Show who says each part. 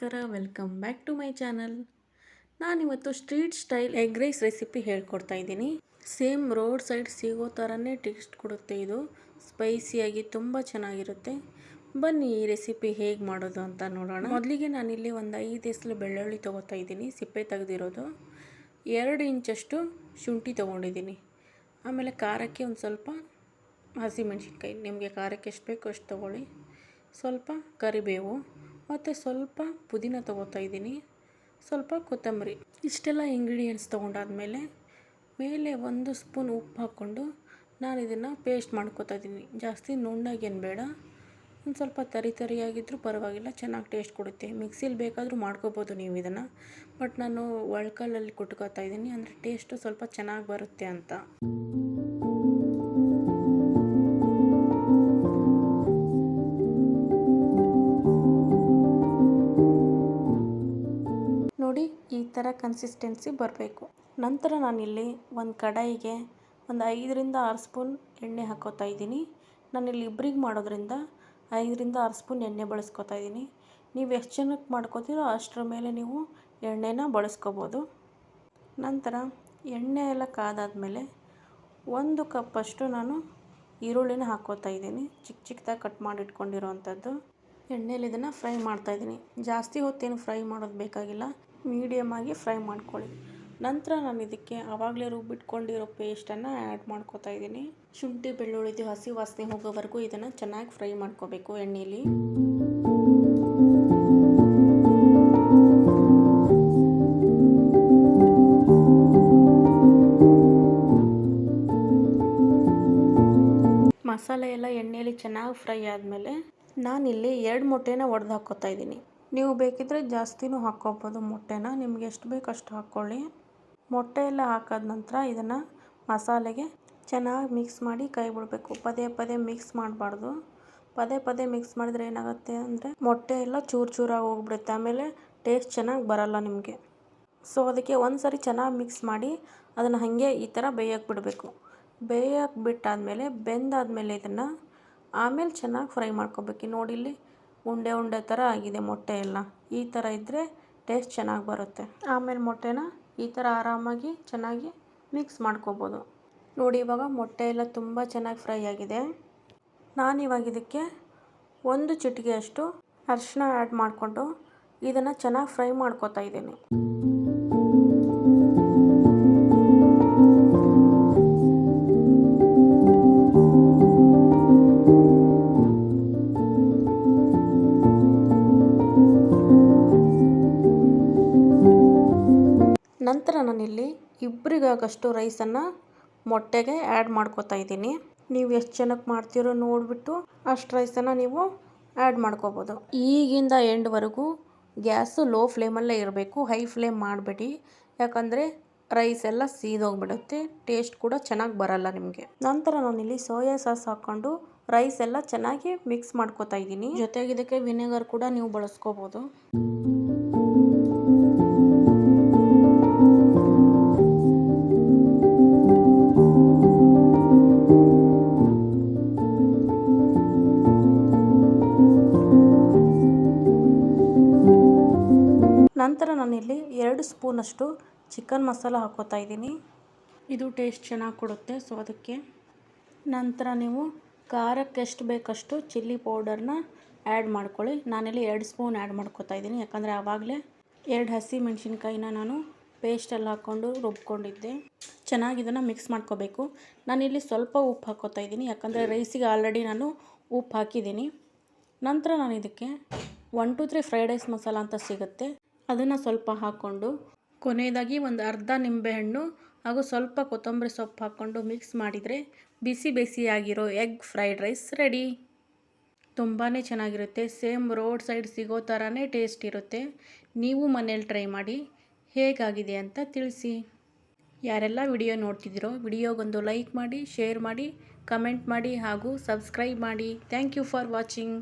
Speaker 1: ನಮಸ್ಕಾರ welcome back to my channel ನಾನಿವತ್ತು street style egg rice recipe ಹೇಳ್ಕೊಡ್ತಾ ಇದ್ದೀನಿ. ಸೇಮ್ ರೋಡ್ ಸೈಡ್ ಸಿಗೋ ಥರನೇ ಟೇಸ್ಟ್ ಕೊಡುತ್ತೆ ಇದು. ಸ್ಪೈಸಿಯಾಗಿ ತುಂಬ ಚೆನ್ನಾಗಿರುತ್ತೆ. ಬನ್ನಿ ಈ ರೆಸಿಪಿ ಹೇಗೆ ಮಾಡೋದು ಅಂತ ನೋಡೋಣ. ಮೊದಲಿಗೆ ನಾನಿಲ್ಲಿ ಒಂದು ಐದು ಎಸ್ಲು ಬೆಳ್ಳುಳ್ಳಿ ತೊಗೋತಾ ಇದ್ದೀನಿ, ಸಿಪ್ಪೆ ತೆಗೆದಿರೋದು. ಎರಡು ಇಂಚಷ್ಟು ಶುಂಠಿ ತೊಗೊಂಡಿದ್ದೀನಿ. ಆಮೇಲೆ ಖಾರಕ್ಕೆ ಒಂದು ಸ್ವಲ್ಪ ಹಸಿಮೆಣ್ಸಿನ್ಕಾಯಿ. ನಿಮಗೆ ಖಾರಕ್ಕೆ ಎಷ್ಟು ಬೇಕೋ ಅಷ್ಟು ತೊಗೊಳ್ಳಿ. ಸ್ವಲ್ಪ ಕರಿಬೇವು. ಮತ್ತು ಸ್ವಲ್ಪ ಪುದೀನ ತೊಗೋತಾ ಇದ್ದೀನಿ. ಸ್ವಲ್ಪ ಕೊತ್ತಂಬರಿ. ಇಷ್ಟೆಲ್ಲ ಇಂಗ್ರೀಡಿಯೆಂಟ್ಸ್ ತೊಗೊಂಡಾದಮೇಲೆ ಮೇಲೆ ಒಂದು ಸ್ಪೂನ್ ಉಪ್ಪು ಹಾಕ್ಕೊಂಡು ನಾನು ಇದನ್ನು ಪೇಸ್ಟ್ ಮಾಡ್ಕೋತಾ ಇದ್ದೀನಿ. ಜಾಸ್ತಿ ನುಣ್ಣಗೇನು ಬೇಡ. ಒಂದು ಸ್ವಲ್ಪ ತರಿ ತರಿಯಾಗಿದ್ದರೂ ಪರವಾಗಿಲ್ಲ, ಚೆನ್ನಾಗಿ ಟೇಸ್ಟ್ ಕೊಡುತ್ತೆ. ಮಿಕ್ಸಿಲಿ ಬೇಕಾದರೂ ಮಾಡ್ಕೋಬೋದು ನೀವು ಇದನ್ನು. ಬಟ್ ನಾನು ಒಳ್ಕಲ್ಲಲ್ಲಿ ಕುಟ್ಕೋತಾ ಇದ್ದೀನಿ. ಅಂದರೆ ಟೇಸ್ಟು ಸ್ವಲ್ಪ ಚೆನ್ನಾಗಿ ಬರುತ್ತೆ ಅಂತ. ನೋಡಿ ಈ ಥರ ಕನ್ಸಿಸ್ಟೆನ್ಸಿ ಬರಬೇಕು. ನಂತರ ನಾನಿಲ್ಲಿ ಒಂದು ಕಡಾಯಿಗೆ ಒಂದು ಐದರಿಂದ ಆರು ಸ್ಪೂನ್ ಎಣ್ಣೆ ಹಾಕೋತಾ ಇದ್ದೀನಿ. ನಾನಿಲ್ಲಿ ಇಬ್ಬರಿಗೆ ಮಾಡೋದ್ರಿಂದ ಐದರಿಂದ ಆರು ಸ್ಪೂನ್ ಎಣ್ಣೆ ಬಳಸ್ಕೊತಾ ಇದ್ದೀನಿ. ನೀವು ಎಷ್ಟು ಜನಕ್ಕೆ ಮಾಡ್ಕೋತೀರೋ ಅಷ್ಟರ ಮೇಲೆ ನೀವು ಎಣ್ಣೆನ ಬಳಸ್ಕೋಬೋದು. ನಂತರ ಎಣ್ಣೆ ಎಲ್ಲ ಕಾದಾದಮೇಲೆ ಒಂದು ಕಪ್ಪಷ್ಟು ನಾನು ಈರುಳ್ಳಿನ ಹಾಕೋತಾ ಇದ್ದೀನಿ. ಚಿಕ್ಕ ಚಿಕ್ಕದಾಗಿ ಕಟ್ ಮಾಡಿ ಇಟ್ಕೊಂಡಿರೋವಂಥದ್ದು ಎಣ್ಣೆಯಲ್ಲಿ ಇದನ್ನು ಫ್ರೈ ಮಾಡ್ತಾಯಿದ್ದೀನಿ ಜಾಸ್ತಿ ಹೊತ್ತೇನು ಫ್ರೈ ಮಾಡೋದು ಬೇಕಾಗಿಲ್ಲ. ಮೀಡಿಯಮ್ ಆಗಿ ಫ್ರೈ ಮಾಡ್ಕೊಳ್ಳಿ. ನಂತರ ನಾನು ಇದಕ್ಕೆ ಆವಾಗಲೇ ರುಬ್ಬಿಟ್ಕೊಂಡಿರೋ ಪೇಸ್ಟನ್ನು ಆ್ಯಡ್ ಮಾಡ್ಕೋತಾ ಇದ್ದೀನಿ. ಶುಂಠಿ ಬೆಳ್ಳುಳ್ಳಿದು ಹಸಿ ವಾಸನೆ ಹೋಗೋವರೆಗೂ ಇದನ್ನು ಚೆನ್ನಾಗಿ ಫ್ರೈ ಮಾಡ್ಕೋಬೇಕು ಎಣ್ಣೆಯಲ್ಲಿ ಮಸಾಲೆ ಎಲ್ಲ ಎಣ್ಣೆಯಲ್ಲಿ ಚೆನ್ನಾಗಿ ಫ್ರೈ ಆದಮೇಲೆ ನಾನಿಲ್ಲಿ ಎರಡು ಮೊಟ್ಟೆನ ಒಡೆದು ಹಾಕ್ಕೋತಾ ಇದ್ದೀನಿ. ನೀವು ಬೇಕಿದ್ದರೆ ಜಾಸ್ತಿನೂ ಹಾಕ್ಕೋಬೋದು ಮೊಟ್ಟೆನ. ನಿಮ್ಗೆ ಎಷ್ಟು ಬೇಕು ಅಷ್ಟು ಹಾಕ್ಕೊಳ್ಳಿ. ಮೊಟ್ಟೆ ಎಲ್ಲ ಹಾಕಾದ ನಂತರ ಇದನ್ನು ಮಸಾಲೆಗೆ ಚೆನ್ನಾಗಿ ಮಿಕ್ಸ್ ಮಾಡಿ ಕೈ ಬಿಡಬೇಕು. ಪದೇ ಪದೇ ಮಿಕ್ಸ್ ಮಾಡಬಾರ್ದು. ಪದೇ ಪದೇ ಮಿಕ್ಸ್ ಮಾಡಿದ್ರೆ ಏನಾಗುತ್ತೆ ಅಂದರೆ ಮೊಟ್ಟೆ ಎಲ್ಲ ಚೂರು ಚೂರಾಗಿ ಹೋಗ್ಬಿಡುತ್ತೆ. ಆಮೇಲೆ ಟೇಸ್ಟ್ ಚೆನ್ನಾಗಿ ಬರಲ್ಲ ನಿಮಗೆ. ಸೊ ಅದಕ್ಕೆ ಒಂದು ಸರಿ ಚೆನ್ನಾಗಿ ಮಿಕ್ಸ್ ಮಾಡಿ ಅದನ್ನು ಹಾಗೆ ಈ ಥರ ಬೇಯಕ್ಕೆ ಬಿಡಬೇಕು. ಬೇಯಕ್ಕೆ ಬಿಟ್ಟಾದಮೇಲೆ, ಬೆಂದಾದಮೇಲೆ ಇದನ್ನು ಆಮೇಲೆ ಚೆನ್ನಾಗಿ ಫ್ರೈ ಮಾಡ್ಕೋಬೇಕು. ನೋಡಿ ಇಲ್ಲಿ ಉಂಡೆ ಉಂಡೆ ಥರ ಆಗಿದೆ ಮೊಟ್ಟೆ ಎಲ್ಲ. ಈ ಥರ ಇದ್ದರೆ ಟೇಸ್ಟ್ ಚೆನ್ನಾಗಿ ಬರುತ್ತೆ. ಆಮೇಲೆ ಮೊಟ್ಟೆನ ಈ ಥರ ಆರಾಮಾಗಿ ಚೆನ್ನಾಗಿ ಮಿಕ್ಸ್ ಮಾಡ್ಕೋಬೋದು. ನೋಡಿ, ಇವಾಗ ಮೊಟ್ಟೆ ಎಲ್ಲ ತುಂಬ ಚೆನ್ನಾಗಿ ಫ್ರೈ ಆಗಿದೆ. ನಾನಿವಾಗ ಇದಕ್ಕೆ ಒಂದು ಚಿಟಿಗೆಯಷ್ಟು ಅರಿಶಿನ ಆ್ಯಡ್ ಮಾಡಿಕೊಂಡು ಇದನ್ನು ಚೆನ್ನಾಗಿ ಫ್ರೈ ಮಾಡ್ಕೋತಾ ಇದ್ದೀನಿ. ನಂತರ ನಾನಿಲ್ಲಿ ಇಬ್ಬರಿಗಾಗಷ್ಟು ರೈಸನ್ನು ಮೊಟ್ಟೆಗೆ ಆ್ಯಡ್ ಮಾಡ್ಕೋತಾ ಇದ್ದೀನಿ. ನೀವು ಎಷ್ಟು ಜನಕ್ಕೆ ಮಾಡ್ತೀರೋ ನೋಡಿಬಿಟ್ಟು ಅಷ್ಟು ರೈಸನ್ನು ನೀವು ಆ್ಯಡ್ ಮಾಡ್ಕೋಬೋದು. ಈಗಿಂದ ಎಂಡ್ವರೆಗೂ ಗ್ಯಾಸು ಲೋ ಫ್ಲೇಮಲ್ಲೇ ಇರಬೇಕು ಹೈ ಫ್ಲೇಮ್ ಮಾಡಬೇಡಿ. ಯಾಕಂದರೆ ರೈಸ್ ಎಲ್ಲ ಸೀದೋಗ್ಬಿಡುತ್ತೆ ಟೇಸ್ಟ್ ಕೂಡ ಚೆನ್ನಾಗಿ ಬರಲ್ಲ ನಿಮಗೆ. ನಂತರ ನಾನಿಲ್ಲಿ ಸೋಯಾ ಸಾಸ್ ಹಾಕ್ಕೊಂಡು ರೈಸ್ ಎಲ್ಲ ಚೆನ್ನಾಗಿ ಮಿಕ್ಸ್ ಮಾಡ್ಕೋತಾ ಇದ್ದೀನಿ. ಜೊತೆಗೆ ಇದಕ್ಕೆ ವಿನೆಗರ್ ಕೂಡ ನೀವು ಬಳಸ್ಕೋಬೋದು. ಎರಡು ಸ್ಪೂನಷ್ಟು ಚಿಕನ್ ಮಸಾಲ ಹಾಕೋತಾ ಇದ್ದೀನಿ. ಇದು ಟೇಸ್ಟ್ ಚೆನ್ನಾಗಿ ಕೊಡುತ್ತೆ, ಸೊ ಅದಕ್ಕೆ ನಂತರ ನೀವು ಖಾರಕ್ಕೆ ಎಷ್ಟು ಬೇಕಷ್ಟು ಚಿಲ್ಲಿ ಪೌಡರ್ನ ಆ್ಯಡ್ ಮಾಡ್ಕೊಳ್ಳಿ. ನಾನಿಲ್ಲಿ ಎರಡು ಸ್ಪೂನ್ ಆ್ಯಡ್ ಮಾಡ್ಕೋತಾ ಇದ್ದೀನಿ, ಯಾಕಂದರೆ ಆವಾಗಲೇ ಎರಡು ಹಸಿ ಮೆಣಸಿನ್ಕಾಯಿನ ನಾನು ಪೇಸ್ಟಲ್ಲಿ ಹಾಕ್ಕೊಂಡು ರುಬ್ಕೊಂಡಿದ್ದೆ. ಚೆನ್ನಾಗಿ ಇದನ್ನು ಮಿಕ್ಸ್ ಮಾಡ್ಕೋಬೇಕು. ನಾನಿಲ್ಲಿ ಸ್ವಲ್ಪ ಉಪ್ಪು ಹಾಕೋತಾ ಇದ್ದೀನಿ, ಯಾಕಂದರೆ ರೈಸಿಗೆ ಆಲ್ರೆಡಿ ನಾನು ಉಪ್ಪು ಹಾಕಿದ್ದೀನಿ. ನಂತರ ನಾನು ಇದಕ್ಕೆ one two three fried rice masala ಅಂತ ಸಿಗುತ್ತೆ. ಅದನ್ನು ಸ್ವಲ್ಪ ಹಾಕ್ಕೊಂಡು ಕೊನೆಯದಾಗಿ ಒಂದು ಅರ್ಧ ನಿಂಬೆಹಣ್ಣು ಹಾಗೂ ಸ್ವಲ್ಪ ಕೊತ್ತಂಬರಿ ಸೊಪ್ಪು ಹಾಕ್ಕೊಂಡು ಮಿಕ್ಸ್ ಮಾಡಿದರೆ ಬಿಸಿ ಬಿಸಿಯಾಗಿರೋ ಎಗ್ ಫ್ರೈಡ್ ರೈಸ್ ರೆಡಿ ತುಂಬಾ ಚೆನ್ನಾಗಿರುತ್ತೆ. ಸೇಮ್ ರೋಡ್ ಸೈಡ್ ಸಿಗೋ ಥರನೇ ಟೇಸ್ಟ್ ಇರುತ್ತೆ. ನೀವು ಮನೇಲಿ ಟ್ರೈ ಮಾಡಿ ಹೇಗಾಗಿದೆ ಅಂತ ತಿಳಿಸಿ. ಯಾರೆಲ್ಲ ವಿಡಿಯೋ ನೋಡ್ತಿದ್ದೀರೋ ವಿಡಿಯೋಗೊಂದು ಲೈಕ್ ಮಾಡಿ ಶೇರ್ ಮಾಡಿ ಕಮೆಂಟ್ ಮಾಡಿ ಹಾಗೂ ಸಬ್ಸ್ಕ್ರೈಬ್ ಮಾಡಿ. Thank you for watching